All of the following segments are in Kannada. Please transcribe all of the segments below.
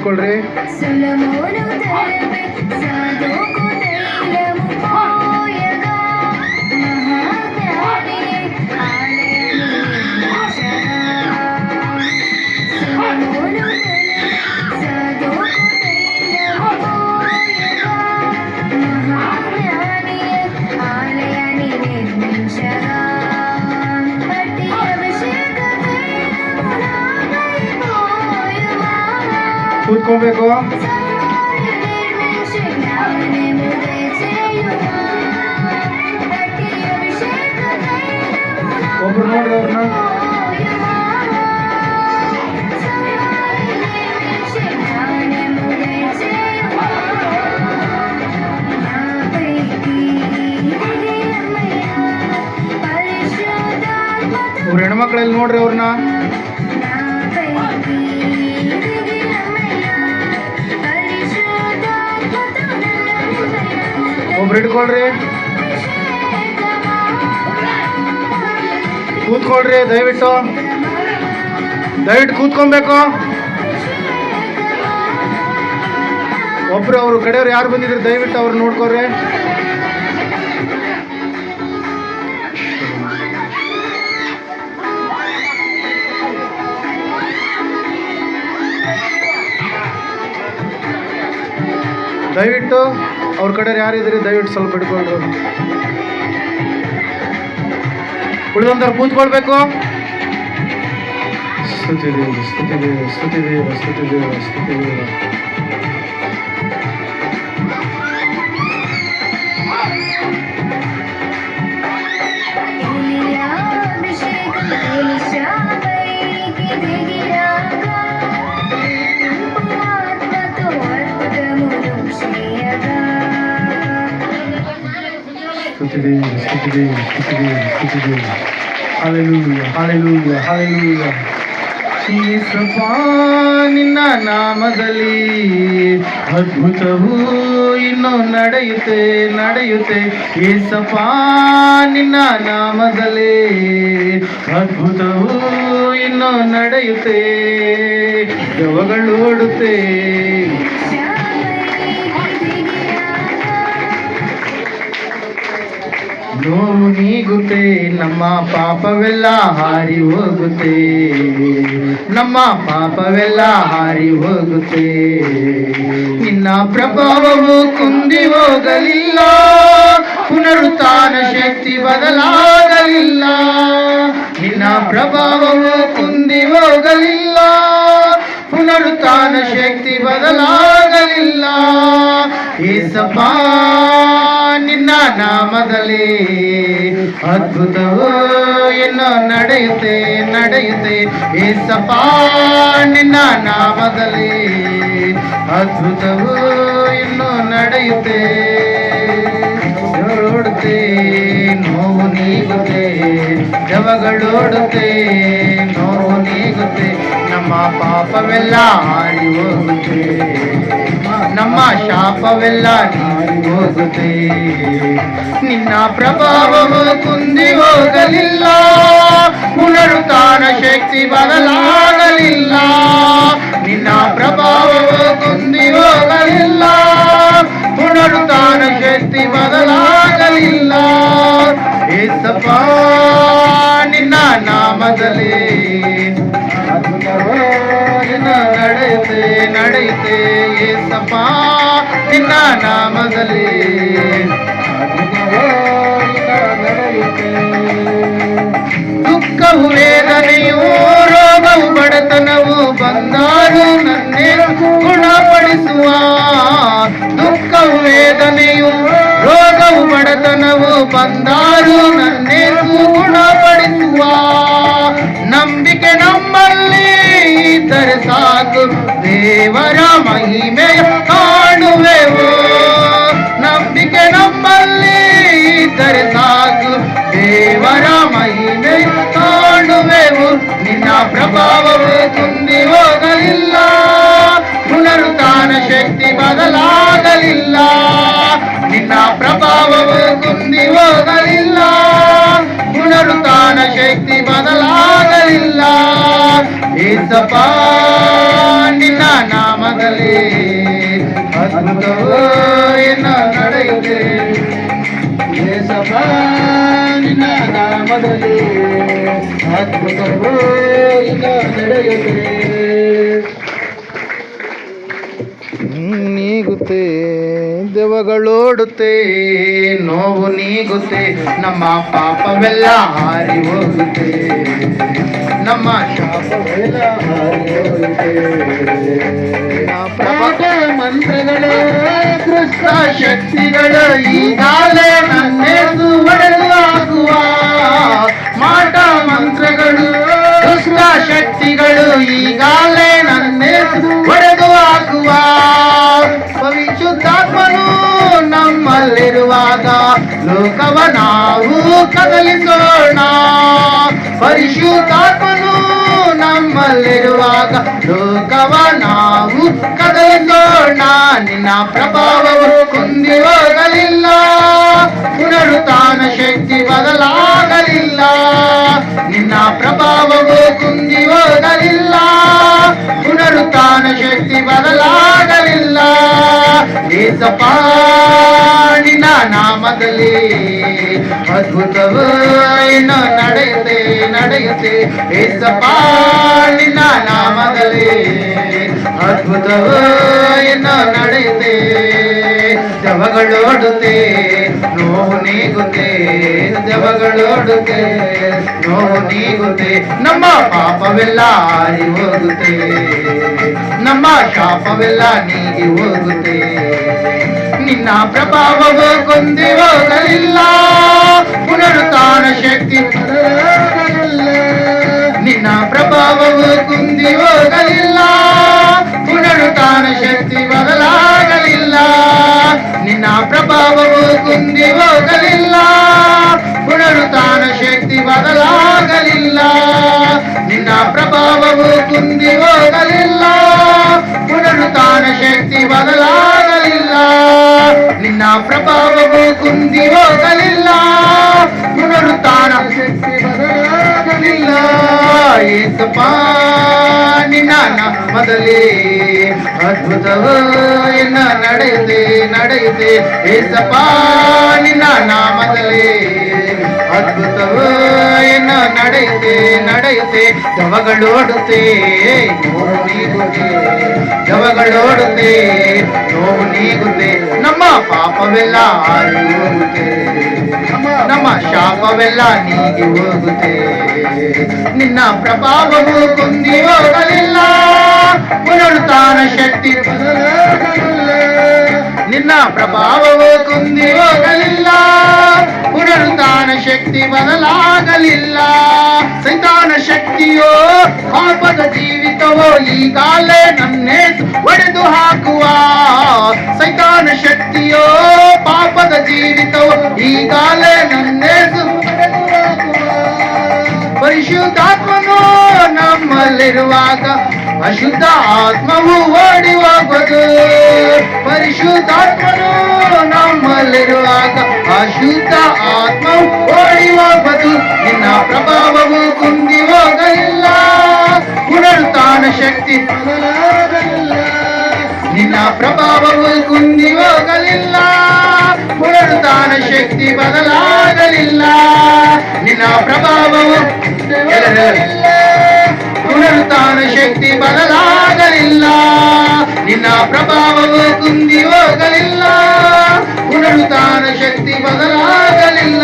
ಇಟ್ಕೊಳ್ರಿ ಒಬ್ರು ನೋಡ್ರಿ ಅವ್ರನ್ನ. ಅವ್ರ ಹೆಣ್ಮಕ್ಳಲ್ಲಿ ನೋಡ್ರಿ ಅವ್ರನ್ನ. ಹಿಡ್ಕೊಳ್ರಿ. ಕೂತ್ಕೊಳ್ರಿ ದಯವಿಟ್ಟು. ದಯವಿಟ್ಟು ಕೂತ್ಕೊಬೇಕು ಒಬ್ರು ಅವರು ಕಡೆಯವ್ರು ಯಾರು ಬಂದಿದ್ರು ದಯವಿಟ್ಟು ಅವ್ರು ನೋಡ್ಕೊಳ್ರಿ. ದಯವಿಟ್ಟು. ಅವ್ರ ಕಡೆ ಯಾರಿದ್ದೀರಿ ದಯವಿಟ್ಟು ಸ್ವಲ್ಪ ಇಟ್ಕೊಂಡ್ರು ಉಳಿದೊಂದರ ಕೂತ್ಕೊಳ್ಬೇಕು. ಸ್ತುತಿ ದೇವ ಸ್ತುತಿ ದೇವ ಸ್ತುತಿ ದೇವ ಸ್ತುತಿ ದೇವ ಸ್ತುತಿ ದೇವ today, it's good today, it's good today, it's good today. Hallelujah, hallelujah, hallelujah. ನಿನ್ನ ನಾಮದಲ್ಲಿ ಅದ್ಭುತವೂ ಇನ್ನು ನಡೆಯುತ್ತೆ ನಡೆಯುತ್ತೆ ಯೇಸಪ್ಪ ನಿನ್ನ ನಾಮದಲ್ಲಿ ಅದ್ಭುತವೂ ಇನ್ನು ನಡೆಯುತ್ತೆ ದವಗಳೋಡುತ್ತೆ ನೋವು ನಮ್ಮ ಪಾಪವೆಲ್ಲ ಹಾರಿ ಹೋಗುತ್ತೆ. ನಮ್ಮ ಪಾಪವೆಲ್ಲ ಹಾರಿ ಹೋಗುತ್ತೆ. ನಿನ್ನ ಪ್ರಭಾವವು ಕುಂದಿ ಹೋಗಲಿಲ್ಲ, ಪುನರುತ್ಥಾನ ಶಕ್ತಿ ಬದಲಾಗಲಿಲ್ಲ. ನಿನ್ನ ಪ್ರಭಾವವು ಕುಂದಿ ಹೋಗಲಿಲ್ಲ, ಪುನರುತ್ಥಾನ ಶಕ್ತಿ ಬದಲಾಗಲಿಲ್ಲ. ಏಸಪ್ಪ ನಿನ್ನ ನಾಮದಲ್ಲಿ ಅದ್ಭುತವು ಇನ್ನು ನಡೆಯುತ್ತೆ ನಡೆಯುತ್ತೆ. ಏಸಪ್ಪ, ನಿನ್ನ ನಾಮದಲ್ಲಿ ಅದ್ಭುತವು ಇನ್ನು ನಡೆಯುತ್ತೆ. ಓಡುತ್ತೆ ನೋವು ನೀಗುತ್ತೆ ಜವಗಳೋಡುತ್ತೆ ನೋವು ನೀಗುತ್ತೆ. ನಮ್ಮ ಪಾಪವೆಲ್ಲ ಹಾರಿ ಹೋಗುತ್ತೆ ನಮ್ಮ ಶಾಪವೆಲ್ಲ ಹೋಗುತ್ತೆ. ನಿನ್ನ ಪ್ರಭಾವವು ಕುಂದಿ ಹೋಗಲಿಲ್ಲ. ಪುನರುತ್ಥಾನ ಶಕ್ತಿ ಬದಲಾಗಲಿಲ್ಲ. ನಿನ್ನ ಪ್ರಭಾವವು ಕುಂದಿ ಹೋಗಲಿಲ್ಲ. ಪುನರುತ್ಥಾನ ಶಕ್ತಿ ಬದಲಾಗಲಿಲ್ಲ. ಏಸಪ್ಪ, ನಿನ್ನ ನಾಮದಲ್ಲಿ ನಿನ್ನ ನಡೆಯುತ್ತೆ ನಡೆಯುತ್ತೆ ಏಸಪ್ಪ ನಿನ್ನ ನಾಮದಲ್ಲಿ. ದುಃಖವು ವೇದನೆಯು ರೋಗವು ಬಡತನವು ಬಂದಾರು ನನ್ನೇ ಗುಣಪಡಿಸುವ. ದುಃಖವು ವೇದನೆಯು, ರೋಗವು ಬಡತನವು ಬಂದಾರು ನನ್ನೇ సాగు దేవర మహిమయ ಏಸಪ್ಪ ನಿನ್ನ ನಾಮದಲ್ಲಿ ಅದ್ಭುತವೋ ಎನ್ನ ನಡೆಯುತ್ತೆ. ಏಸಪ್ಪ ನಿನ್ನ ನಾಮದಲ್ಲಿ ಅದ್ಭುತವೋ ಈಗ ನಡೆಯುತ್ತೆ ನೀಗುತ್ತೆ ದೆವಗಳೋಡುತ್ತೆ ನೋವು ನೀಗುತ್ತೆ, ನಮ್ಮ ಪಾಪವೆಲ್ಲ ಹಾರಿ ಹೋಗುತ್ತೆ ನಮ್ಮ ಶಾಪ ಶಾಪವೆಲ್ಲ ಹಾರಿ ಹೋಗುತ್ತೆ. ಮಂತ್ರಗಳು, ಕೃಷ್ಣ ಶಕ್ತಿಗಳು ಈಗಾಲೇ ನನ್ನೆದು ಒಡೆದು ಕದಲಿಸೋಣ ಪರಿಶುದ್ಧಾತ್ಮನು ನಮ್ಮಲ್ಲಿರುವಾಗ ಲೋಕವ ನಾವು ನಿನ್ನ ಪ್ರಭಾವವು ಕುಂದಿ ಹೋಗಲಿಲ್ಲ ಪುನರುತ್ಥಾನ ಶಕ್ತಿ ಬದಲಾಗಲಿಲ್ಲ. ನಿನ್ನ ಏಸಪ್ಪ ನಿನ್ನ ನಾಮದಲ್ಲಿ ಅದ್ಭುತವ ನಡೆಯುತ್ತೆ ನಡೆಯುತ್ತೆ. ಏಸಪ್ಪ ನಿನ್ನ ನಾಮದಲ್ಲಿ ಅದ್ಭುತವ ಇನ್ನು ನಡೆಯುತ್ತೆ ಜವಗಳೋಡುತ್ತೆ ನೋವು ನೀಗುತ್ತೆ. ಜವಗಳೋಡುತ್ತೆ ನೋವು ನೀಗುತ್ತೆ. ನಮ್ಮ ಪಾಪವೆಲ್ಲ ಹೋಗುತ್ತೆ. ನಮ್ಮ ಶಾಪವೆಲ್ಲ ನೀಗಿ ಹೋಗುತ್ತೆ ನಿನ್ನ ಪ್ರಭಾವವು ಕೊಂದಿ ಹೋಗಲಿಲ್ಲ ಪುನರುತ್ಥಾನ ಶಕ್ತಿ. ನಿನ್ನ ಪ್ರಭಾವವು ಕುಂದಿ ಹೋಗಲಿಲ್ಲ ಪುನರುತ್ಥಾನ ಶಕ್ತಿ ಬದಲಾಗಲಿಲ್ಲ ನಿನ್ನ ಪ್ರಭಾವವು ಕುಂದಿ ಹೋಗಲಿಲ್ಲ ಪುನರುತ್ಥಾನ ಶಕ್ತಿ ಬದಲಾಗಲಿಲ್ಲ ನಿನ್ನ ಪ್ರಭಾವವು ಕುಂದಿ ಹೋಗಲಿಲ್ಲ ನಿನ್ನ ಪ್ರಭಾವವು ಏಸಪ್ಪ ನಿನ್ನ ನಾಮದಲ್ಲಿ ಅದ್ಭುತವೋ ಎನ್ನ ನಡೆಯುತ್ತೆ ನಡೆಯುತ್ತೆ. ಏಸಪ್ಪ, ನಿನ್ನ ನಾಮದಲ್ಲಿ ಅದ್ಭುತವ ಎನ್ನ ನಡೆಯುತ್ತೆ ನಡೆಯುತ್ತೆ. ಜವಗಳೋಡುತ್ತೆ ನೋವು ನೀಗುತ್ತೆ. ದವಗಳೋಡುತ್ತೆ ನೋವು ನೀಗುತ್ತೆ. ನಮ್ಮ ಪಾಪವೆಲ್ಲ ಹೋಗುತ್ತೆ. ನಮ್ಮ ಶಾಪವೆಲ್ಲ ನೀಗಿ ಹೋಗುತ್ತೆ. ನಿನ್ನ ಪ್ರಭಾವವು ಕುಂದಿ ಹೋಗಲಿಲ್ಲ ಪುನರುತ್ಥಾನ ಶಕ್ತಿ, ನಿನ್ನ ಪ್ರಭಾವವು ಕುಂದಿ ಹೋಗಲಿಲ್ಲ ಪುನರುತ್ಥಾನ ಶಕ್ತಿ ಬದಲಾಗಲಿಲ್ಲ. ಸೈತಾನ ಶಕ್ತಿಯೋ, ಪಾಪದ ಜೀವಿತವೋ ಈಗಾಲೇ ನನ್ನೇ ಒಡೆದು ಹಾಕುವ. ಸೈತಾನ ಶಕ್ತಿಯೋ, ಪಾಪದ ಜೀವಿತವೋ ಈಗಾಲೇ ನಮ್ಮಲ್ಲಿರುವಾಗ ಅಶುದ್ಧ ಆತ್ಮವು ಓಡಿ ಹೋಗುವುದು ಪರಿಶುದ್ಧಾತ್ಮನು ನಮ್ಮಲ್ಲಿರುವಾಗ ಅಶುದ್ಧ ಆತ್ಮವು ಓಡಿ ಹೋಗುವುದು ನಿನ್ನ ಪ್ರಭಾವವು ಕುಂದಿ ಹೋಗಲಿಲ್ಲ. ಪುನರುತ್ಥಾನ ಶಕ್ತಿ ನಿನ್ನ ಪ್ರಭಾವವು ಕುಂದಿ ಹೋಗಲಿಲ್ಲ. ಪುನರುತ್ಥಾನ ಶಕ್ತಿ ಬದಲಾಗಲಿಲ್ಲ ನಿನ್ನ ಪ್ರಭಾವವು ಪುನರುತ್ಥಾನ ಶಕ್ತಿ ಬದಲಾಗಲಿಲ್ಲ ನಿನ್ನ ಪ್ರಭಾವವು ಕುಂದಿ ಹೋಗಲಿಲ್ಲ ಪುನರುತ್ಥಾನ ಶಕ್ತಿ ಬದಲಾಗಲಿಲ್ಲ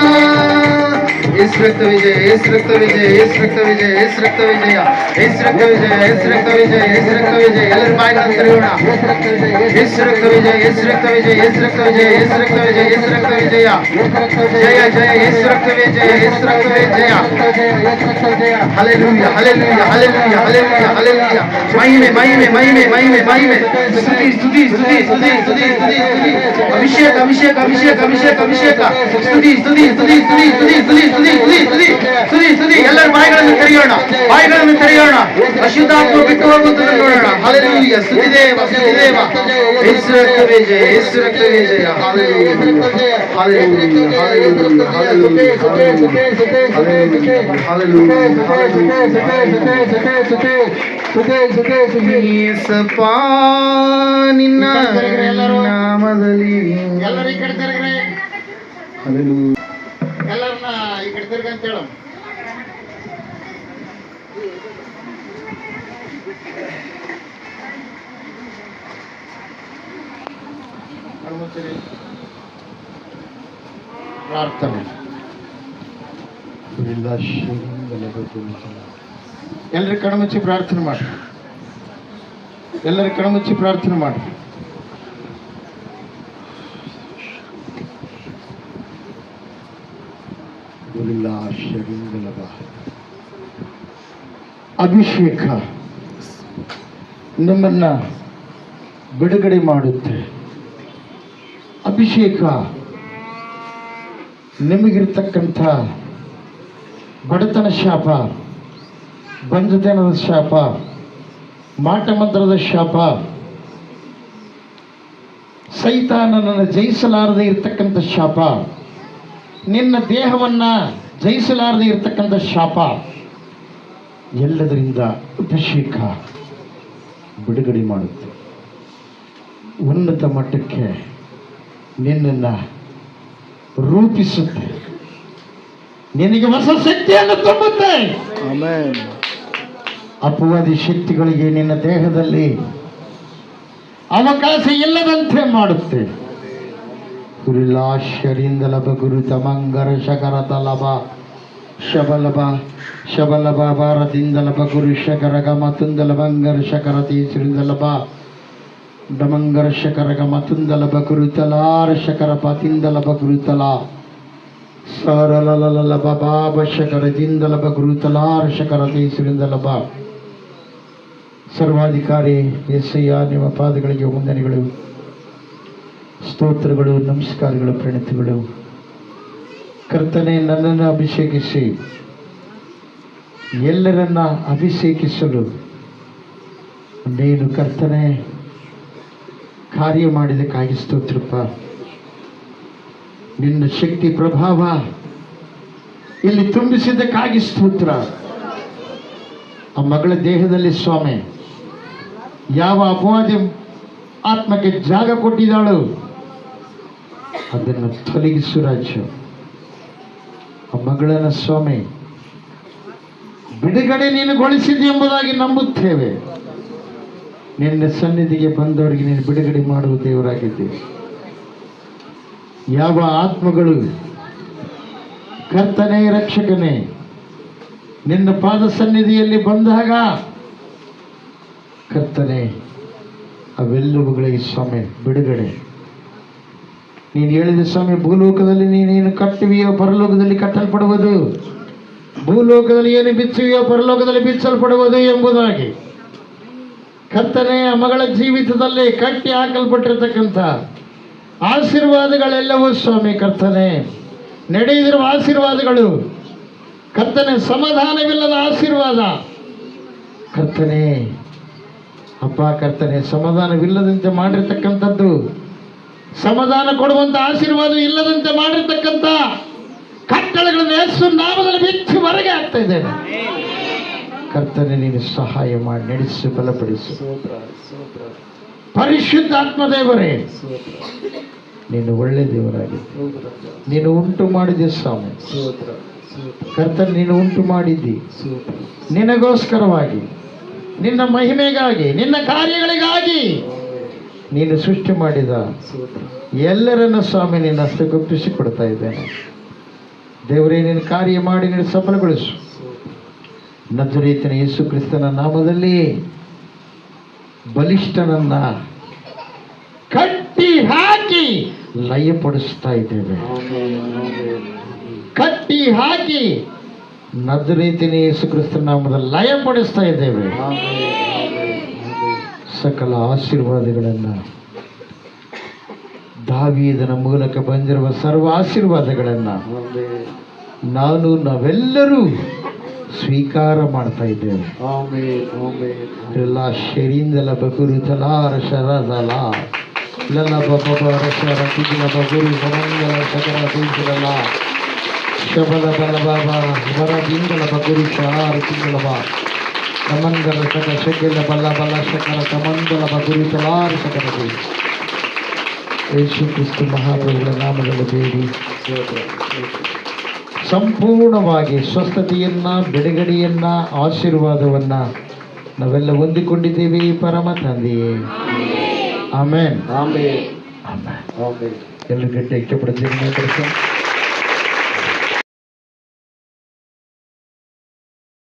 ಯೇಸು ರಕ್ತ ವಿಜಯ ಯೇಸು ರಕ್ತ ವಿಜಯ ಯೇಸು ರಕ್ತ ವಿಜಯ ಯೇಸು ರಕ್ತ ವಿಜಯ ಯೇಸು ರಕ್ತ ವಿಜಯ ಯೇಸು ರಕ್ತ ವಿಜಯ ಯೇಸು ರಕ್ತ ವಿಜಯ ಎಲ್ಲರ ಬಾಯಿನ ಕರೆಯೋಣ ಯೇಸು ರಕ್ತ ವಿಜಯ ಯೇಸು ರಕ್ತ ವಿಜಯ ಯೇಸು ರಕ್ತ ವಿಜಯ ಯೇಸು ರಕ್ತ ವಿಜಯ ಯೇಸು ರಕ್ತ ವಿಜಯ ಜಯ ಜಯ ಯೇಸು ರಕ್ತ ವಿಜಯ ಯೇಸು ರಕ್ತ ವಿಜಯ hallelujah hallelujah hallelujah hallelujah hallelujah ಮಹಿಮೆ ಮಹಿಮೆ ಮಹಿಮೆ ಮಹಿಮೆ ಮಹಿಮೆ ಸ್ತುತಿ ಸ್ತುತಿ ಸ್ತುತಿ ಸ್ತುತಿ ಸ್ತುತಿ ಸ್ತುತಿ ಸ್ತುತಿ ಅಭಿಷೇಕ ಅಭಿಷೇಕ ಅಭಿಷೇಕ ಅಭಿಷೇಕ ಅಭಿಷೇಕ ಸ್ತುತಿ ಸ್ತುತಿ ಸ್ತುತಿ ಸ್ತುತಿ ಸ್ತುತಿ ಸ್ತುತಿ ಸ್ತುತಿ ಸುದಿ ಸುದಿ ಸುದಿ ಸುದಿ ಎಲ್ಲರ ಬಾಯಿಗಳನ್ನು ತೆರೆಯೋಣ ಬಾಯಿಗಳನ್ನು ತೆರೆಯೋಣ. ಅಶುದ್ಧಾತ್ಮ ಬಿಟ್ಟು ಹೋಗುವುದನ್ನು ನೋಡೋಣ ಹಾಲೆಲೂಯ ಸುದಿ ದೇವ ಸುದಿ ದೇವ ಯೇಸು ರಕ್ತವೇ ಜಯ ಯೇಸು ರಕ್ತವೇ ಜಯ ಹಾಲೆಲೂಯ ಹಾಲೆಲೂಯ ಹಾಲೆಲೂಯ ಯೇಸಪ್ಪ ನಿನ್ನ ನಾಮದಲ್ಲಿ ಎಲ್ಲರೂ ತಿರ್ಗಿ ಅಂತ. ಪ್ರಾರ್ಥನೆ. ಕಣ್ಮುಚ್ಚಿ ಪ್ರಾರ್ಥನೆ ಮಾಡಿ ಎಲ್ಲರೂ ಕಣ್ಮುಚ್ಚಿ ಪ್ರಾರ್ಥನೆ ಮಾಡಿ ಅಭಿಷೇಕ ನಿಮ್ಮನ್ನ ಬಿಡುಗಡೆ ಮಾಡುತ್ತೆ. ಅಭಿಷೇಕ ನಿಮಗಿರ್ತಕ್ಕಂಥ ಬಡತನ ಶಾಪ ಬಂಜತನದ ಶಾಪ ಮಾಟಮಂತ್ರದ ಶಾಪ, ಸೈತಾನನನ್ನು ಜಯಿಸಲಾರದೆ ಇರತಕ್ಕಂಥ ಶಾಪ. ನಿನ್ನ ದೇಹವನ್ನ ಜಯಿಸಲಾರದೆ ಇರತಕ್ಕಂಥ ಶಾಪ ಎಲ್ಲದರಿಂದ ಅಭಿಷೇಕ ಬಿಡುಗಡೆ ಮಾಡುತ್ತೆ. ಉನ್ನತ ಮಟ್ಟಕ್ಕೆ ನಿನ್ನನ್ನು ರೂಪಿಸುತ್ತೆ. ನಿನಗೆ ಹೊಸ ಶಕ್ತಿಯನ್ನು ತುಂಬುತ್ತೆ. ಅಪವಾದಿ ಶಕ್ತಿಗಳಿಗೆ ನಿನ್ನ ದೇಹದಲ್ಲಿ ಅವಕಾಶ ಇಲ್ಲದಂತೆ ಮಾಡುತ್ತೆ. ಕುರಿಲಾಶ್ಯರಿಂದ ಲಭ ಗುರು ತಮಂಗರ ಶಕರ ತಲಭ ಶಬಲಭ ಶಬಲಭ ಭಾರದಿಂದ ಲಭ. ಗುರು ಶಕರ ಗಮ ತುಂದಲ ಬಂಗರ ಶಕರ ತೀಸರಿಂದ ಲಭ. ಡಮಂಗರ ಶಕರ ಗಮ ತುಂದಲ ಬಗುರು ತಲಾರ ಶಕರ ಪತಿಂದಲ ಗುರು ತಲಾ. ಸರಲಲ ಬಾಬ ಬಗುರು ತಲಾರ ಶಕರ ತೀಸರಿಂದ ಲಭ. ಸರ್ವಾಧಿಕಾರಿ ಎಸ್ಸಯ್ಯ ನಿಮ್ಮ ಪಾದಗಳಿಗೆ ವಂದನೆಗಳು. ಸ್ತೋತ್ರಗಳು, ನಮಸ್ಕಾರಗಳು, ಪ್ರಣತಿಗಳು. ಕರ್ತನೆ, ನನ್ನನ್ನು ಅಭಿಷೇಕಿಸಿ. ಎಲ್ಲರನ್ನ ಅಭಿಷೇಕಿಸಲು ನೀನು ಕರ್ತನೆ ಕಾರ್ಯ ಮಾಡಿದಕ್ಕಾಗಿ ಸ್ತೋತ್ರಪ್ಪ. ನಿನ್ನ ಶಕ್ತಿ, ಪ್ರಭಾವ ಇಲ್ಲಿ ತುಂಬಿಸಿದ್ದಕ್ಕಾಗಿ ಸ್ತೋತ್ರ. ಆ ಮಗಳ ದೇಹದಲ್ಲಿ ಸ್ವಾಮಿ, ಯಾವ ಅಪವಾದಿ ಆತ್ಮಕ್ಕೆ ಜಾಗ ಕೊಟ್ಟಿದ್ದಾಳು? ಅದನ್ನು ತೊಲಗಿಸು ರಾಜ್ಯ. ಆ ಮಗಳನ್ನ ಸ್ವಾಮಿ, ಬಿಡುಗಡೆ ನೀನು ನೀನುಗೊಳಿಸಿದೆ ಎಂಬುದಾಗಿ ನಂಬುತ್ತೇವೆ. ನಿನ್ನ ಸನ್ನಿಧಿಗೆ ಬಂದವರಿಗೆ ನೀನು ಬಿಡುಗಡೆ ಮಾಡುವ ದೇವರಾಗಿದ್ದೀವಿ ಯಾವ ಆತ್ಮಗಳು ಕರ್ತನೇ, ರಕ್ಷಕನೇ, ನಿನ್ನ ಪಾದ ಸನ್ನಿಧಿಯಲ್ಲಿ ಬಂದಾಗ ಕರ್ತನೆ ಅವೆಲ್ಲವುಗಳಿಗೆ ಸ್ವಾಮಿ, ಬಿಡುಗಡೆ. ನೀನು ಹೇಳಿದ ಸ್ವಾಮಿ, ಭೂಲೋಕದಲ್ಲಿ ನೀನೇನು ಕಟ್ಟುವಿಯೋ ಪರಲೋಕದಲ್ಲಿ ಕಟ್ಟಲ್ಪಡುವುದು? ಭೂಲೋಕದಲ್ಲಿ ಏನು ಬಿಚ್ಚುವಿಯೋ ಪರಲೋಕದಲ್ಲಿ ಬಿಚ್ಚಲ್ಪಡುವುದು ಎಂಬುದಾಗಿ. ಕತ್ತನೆಯ ಮಗಳ ಜೀವಿತದಲ್ಲಿ ಕಟ್ಟಿ ಹಾಕಲ್ಪಟ್ಟಿರ್ತಕ್ಕಂಥ ಆಶೀರ್ವಾದಗಳೆಲ್ಲವೂ ಸ್ವಾಮಿ, ಕರ್ತನೆ ನಡೆಯದಿರುವ ಆಶೀರ್ವಾದಗಳು. ಕರ್ತನೆ, ಸಮಾಧಾನವಿಲ್ಲದ ಆಶೀರ್ವಾದ. ಕರ್ತನೆ, ಅಪ್ಪ, ಕರ್ತನೆ, ಸಮಾಧಾನವಿಲ್ಲದಂತೆ ಮಾಡಿರ್ತಕ್ಕಂಥದ್ದು ಸಮಾಧಾನ ಕೊಡುವಂತ ಆಶೀರ್ವಾದ ಇಲ್ಲದಂತೆ ಮಾಡಿರ್ತಕ್ಕಂಥ ಕಟ್ಟಳೆಗಳನ್ನು ಯೇಸು ನಾಮದಲ್ಲಿ ಬಿಚ್ಚಿ ಹೊರಗೆ ಆಗ್ತಾ ಇದ್ದೇನೆ. ಕರ್ತನೆ, ನೀನು ಸಹಾಯ ಮಾಡಿ, ನಡೆಸಿ, ಬಲಪಡಿಸು. ಪರಿಶುದ್ಧ ಆತ್ಮದೇವರೇ, ನೀನು ಒಳ್ಳೆ ದೇವರಾಗಿ. ನೀನು ಉಂಟು ಮಾಡಿದೆ ಸ್ವಾಮಿ. ಕರ್ತನೆ, ನೀನು ಉಂಟು ಮಾಡಿದ್ದಿ. ನಿನಗೋಸ್ಕರವಾಗಿ, ನಿನ್ನ ಮಹಿಮೆಗಾಗಿ, ನಿನ್ನ ಕಾರ್ಯಗಳಿಗಾಗಿ ನೀನು ಸೃಷ್ಟಿ ಮಾಡಿದ ಎಲ್ಲರನ್ನ ಸ್ವಾಮಿ ನಿನ್ನ ಹಸ್ತಗೊಪ್ಪಿಸಿ ಕೊಡ್ತಾ ಇದ್ದೇನೆ. ದೇವರೇ ನಿನ್ನ ಕಾರ್ಯ ಮಾಡಿ ನೀನು ಸಫಲಗೊಳಿಸು. ನದುರೀತಿನ ಯೇಸು ಕ್ರಿಸ್ತನ ನಾಮದಲ್ಲಿ ಬಲಿಷ್ಠನನ್ನ ಕಟ್ಟಿ ಹಾಕಿ ಲಯಪಡಿಸ್ತಾ ಇದ್ದೇವೆ. ಕಟ್ಟಿ ಹಾಕಿ ನಜರೇತಿನ ಯೇಸು ಕ್ರಿಸ್ತನ ನಾಮದಲ್ಲಿ ಲಯಪಡಿಸ್ತಾ ಇದ್ದೇವೆ. ಸಕಲ ಆಶೀರ್ವಾದಗಳನ್ನು ದಾವಿದನ ಮೂಲಕ ಬಂದಿರುವ ಸರ್ವ ಆಶೀರ್ವಾದಗಳನ್ನು ನಾನು ನಾವೆಲ್ಲರೂ ಸ್ವೀಕಾರ ಮಾಡ್ತಾ ಇದ್ದೇವೆ. ಎಲ್ಲ ಶರೀಂದಲ ಬಗುರು ತಲಾರ ಶರದಲ. ಲಲ ಬಬ ರಶರ ತಿಗಿಲ ಬಗುರು ಸಮಂಗಲ ಸಕರ ತಿಂಗಳಲ ಶಬಲ ಬಲ ಬಾಬಾ ಬರ ತಿಂಗಳ ಬಗುರು ಶಾರ ತಿಂಗಳ ಬಾ ಕಮಂಗಲ ಬಲ್ಲ ಬಲ್ಲ ಬಲ ಬಲ ಶಕರ ಕಮಂಗಲ ಬಗುರು ಸಕಲ ಸಕರ ಯೇಸು ಕ್ರಿಸ್ತು ಮಹಾಪ್ರಭುಗಳ ನಾಮದಲ್ಲಿ ಬೇಡಿ. ಸಂಪೂರ್ಣವಾಗಿ ಸ್ವಸ್ಥತೆಯನ್ನ ಬಿಡುಗಡೆಯನ್ನ ಆಶೀರ್ವಾದವನ್ನ ನಾವೆಲ್ಲ ಹೊಂದಿಕೊಂಡಿದ್ದೇವೆ ಪರಮ ತಂದೆಯೇ ಆಮೇನ್. ಆಮೇನ್. ಎಲ್ಲರೂ ಗಟ್ಟಿ ಇಷ್ಟಪಡ್ತೀನಿ